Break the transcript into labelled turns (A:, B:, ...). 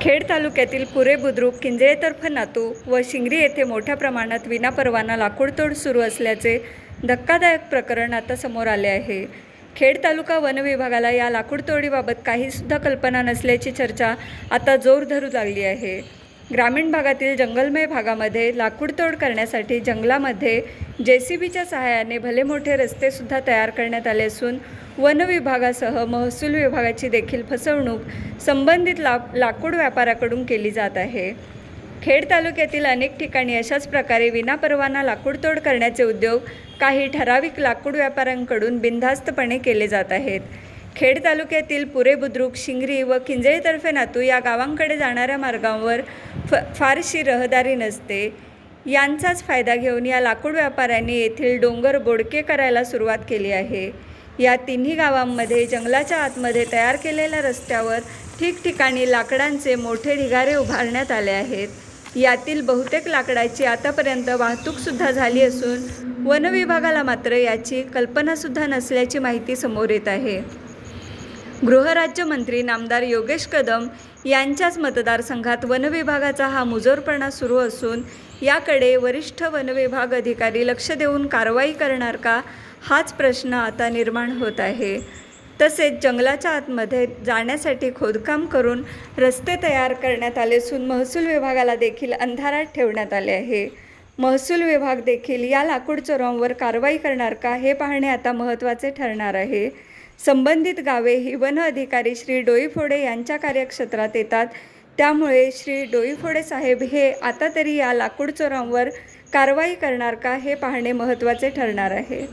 A: खेड तालुक्यातील पुरे बुद्रुक किंजळेतर्फ नातू व शिंगरी येथे मोठ्या प्रमाणात विनापरवाना लाकूडतोड सुरू असल्याचे धक्कादायक प्रकरण आता समोर आले आहे. खेड तालुका वन विभागाला या लाकूडतोडीबाबत काहीसुद्धा कल्पना नसल्याची चर्चा आता जोर धरू लागली आहे. ग्रामीण भागातील जंगलमय भागामध्ये लाकूडतोड करण्यासाठी जंगलामध्ये जे सी बीच्या सहाय्याने भले मोठे रस्तेसुद्धा तयार करण्यात आले असून वन विभागासह महसूल विभागाची देखील फसवणूक संबंधित ला लाकूड व्यापाऱ्याकडून केली जात आहे. खेड तालुक्यातील अनेक ठिकाणी अशाच प्रकारे विनापरवाना लाकूडतोड करण्याचे उद्योग काही ठराविक लाकूड व्यापाऱ्यांकडून बिनधास्तपणे केले जात आहेत. खेड तालुक्यातील पुरे बुद्रुक शिंगरी व किंजळीतर्फे नातू या गावांकडे जाणाऱ्या मार्गांवर फ फारशी रहदारी नसते. यांचाच फायदा घेऊन या लाकूड व्यापाऱ्यांनी येथील डोंगर बोडके करायला सुरुवात केली आहे. या तिन्ही गावांमध्ये जंगलाच्या आतमध्ये तयार केलेल्या रस्त्यावर ठिकठिकाणी लाकडांचे मोठे ढिगारे उभारण्यात आले आहेत. यातील बहुतेक लाकडाची आतापर्यंत वाहतूकसुद्धा झाली असून वनविभागाला मात्र याची कल्पनासुद्धा नसल्याची माहिती समोर येत आहे. गृहराज्यमंत्री नामदार योगेश कदम यांच्याच मतदारसंघात वनविभागाचा हा मुजोरपणा सुरू असून याकडे वरिष्ठ वनविभाग अधिकारी लक्ष देऊन कारवाई करणार का हाच प्रश्न आता निर्माण होत आहे. तसेच जंगलाच्या आतमध्ये जाण्यासाठी खोदकाम करून रस्ते तयार करण्यात आले असून महसूल विभागाला देखील अंधारात ठेवण्यात आले आहे. महसूल विभाग देखील या लाकूड चोरांवर कारवाई करणार का हे पाहणे आता महत्त्वाचे ठरणार आहे. संबंधित गावे ही वन अधिकारी श्री डोईफोडे यांच्या कार्यक्षेत्रात येतात. त्यामुळे श्री डोईफोडे साहेब हे आता तरी या लाकूड चोरांवर कारवाई करणार का हे पाहणे महत्त्वाचे ठरणार आहे.